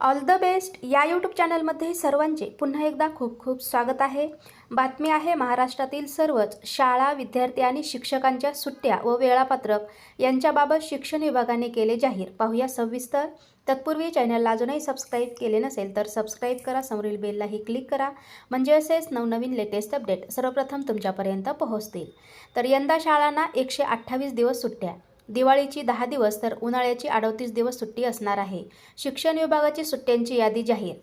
All the best या YouTube चॅनलमध्ये सर्वांचे पुन्हा एकदा खूप खूप स्वागत आहे. बातमी आहे महाराष्ट्रातील सर्वच शाळा विद्यार्थी आणि शिक्षकांच्या सुट्ट्या व वेळापत्रक यांच्याबाबत शिक्षण विभागाने केले जाहीर. पाहूया सविस्तर. तत्पूर्वी चॅनलला अजूनही सबस्क्राईब केले नसेल तर सबस्क्राईब करा. समोरील बेललाही क्लिक करा. म्हणजे असेच नवनवीन लेटेस्ट अपडेट सर्वप्रथम तुमच्यापर्यंत पोहोचतील. तर यंदा शाळांना एकशे अठ्ठावीस दिवस सुट्ट्या. दिवाळीची दहा दिवस तर उन्हाळ्याची अडतीस दिवस सुट्टी असणार आहे. शिक्षण विभागाची सुट्ट्यांची यादी जाहीर.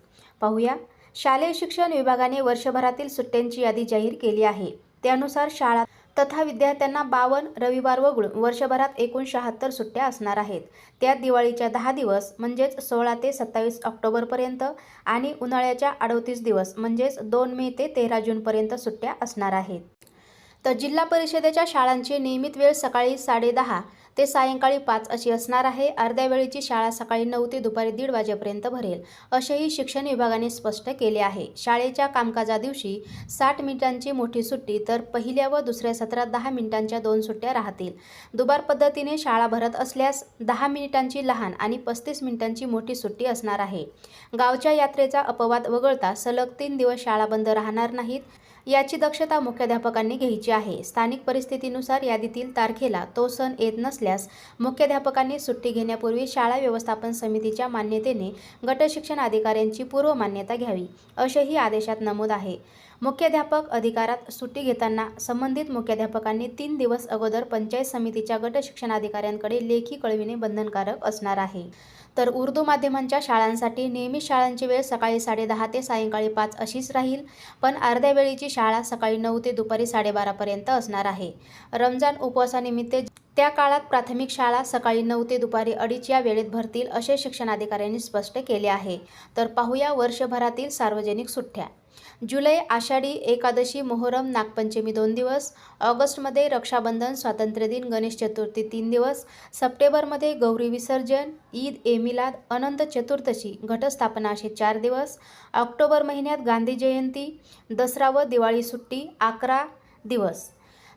पाहूया. शालेय शिक्षण विभागाने वर्षभरातील सुट्ट्यांची यादी जाहीर केली आहे. त्यानुसार शाळा तथा विद्यार्थ्यांना बावन्न रविवार वगळून वर्षभरात एकूण शहात्तर सुट्ट्या असणार आहेत. त्यात दिवाळीच्या दहा दिवस म्हणजेच सोळा ते सत्तावीस ऑक्टोबरपर्यंत आणि उन्हाळ्याच्या अडतीस दिवस म्हणजेच दोन मे ते तेरा जूनपर्यंत सुट्ट्या असणार आहेत. तर जिल्हा परिषदेच्या शाळांची नियमित वेळ सकाळी साडेदहा ते सायंकाळी पाच अशी असणार आहे. अर्ध्या वेळेची शाळा सकाळी नऊ ते दुपारी दीड वाजेपर्यंत भरेल असेही शिक्षण विभागाने स्पष्ट केले आहे. शाळेच्या कामकाजा दिवशी साठ मिनिटांची मोठी सुट्टी तर पहिल्या व दुसऱ्या सत्रात दहा मिनिटांच्या दोन सुट्ट्या राहतील. दुबार पद्धतीने शाळा भरत असल्यास दहा मिनिटांची लहान आणि पस्तीस मिनिटांची मोठी सुट्टी असणार आहे. गावच्या यात्रेचा अपवाद वगळता सलग तीन दिवस शाळा बंद राहणार नाहीत. याची दक्षता मुख्याध्यापकांनी घ्यायची आहे. स्थानिक परिस्थितीनुसार यादीतील तारखेला तो सण येत नसल्यास मुख्याध्यापकांनी सुट्टी घेण्यापूर्वी शाळा व्यवस्थापन समितीच्या मान्यतेने गटशिक्षण अधिकाऱ्यांची पूर्व मान्यता घ्यावी असेही आदेशात नमूद आहे. मुख्याध्यापक अधिकारात सुट्टी घेताना संबंधित मुख्याध्यापकांनी तीन दिवस अगोदर पंचायत समितीच्या गट शिक्षणाधिकाऱ्यांकडे लेखी कळविणे बंधनकारक असणार आहे. तर उर्दू माध्यमांच्या शाळांसाठी नियमित शाळांची वेळ सकाळी साडेदहा ते सायंकाळी पाच अशीच राहील पण अर्ध्या वेळीची शाळा सकाळी नऊ ते दुपारी साडेबारापर्यंत असणार आहे. रमजान उपवासानिमित्त त्या काळात प्राथमिक शाळा सकाळी नऊ ते दुपारी अडीच या वेळेत भरतील असे शिक्षणाधिकाऱ्यांनी स्पष्ट केले आहे. तर पाहूया वर्षभरातील सार्वजनिक सुट्ट्या. जुलै आषाढी एकादशी मोहरम नागपंचमी दोन दिवस ऑगस्टमध्ये रक्षाबंधन स्वातंत्र्य दिन गणेश चतुर्थी तीन दिवस सप्टेंबरमध्ये गौरी विसर्जन ईद ए मिलाद अनंत चतुर्दशी घटस्थापना असे चार दिवस ऑक्टोबर महिन्यात गांधी जयंती दसरा व दिवाळी सुट्टी अकरा दिवस.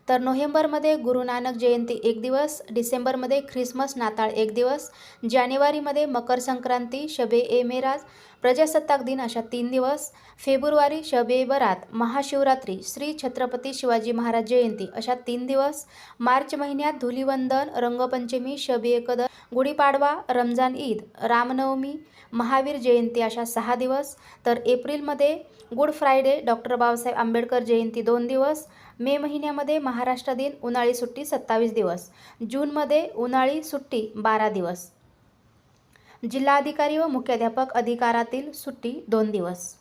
तर नोव्हेंबरमध्ये गुरुनानक जयंती एक दिवस डिसेंबरमध्ये ख्रिसमस नाताळ एक दिवस जानेवारीमध्ये मकर संक्रांती शबे ए मेराज प्रजासत्ताक दिन अशा तीन दिवस फेब्रुवारी शबे बरात महाशिवरात्री श्री छत्रपती शिवाजी महाराज जयंती अशा तीन दिवस मार्च महिन्यात धुलिवंदन रंगपंचमी शबे एकदर गुढीपाडवा रमजान ईद रामनवमी महावीर जयंती अशा सहा दिवस. तर एप्रिलमध्ये good Friday doctor Babasaheb Ambedkar Jayanti दोन दिवस मे महिन्यामध्ये महाराष्ट्र दिन उन्हाळी सुट्टी सत्तावीस दिवस जूनमध्ये उन्हाळी सुट्टी बारा दिवस. जिल्हाधिकारी व मुख्याध्यापक अधिकारातील सुट्टी दोन दिवस.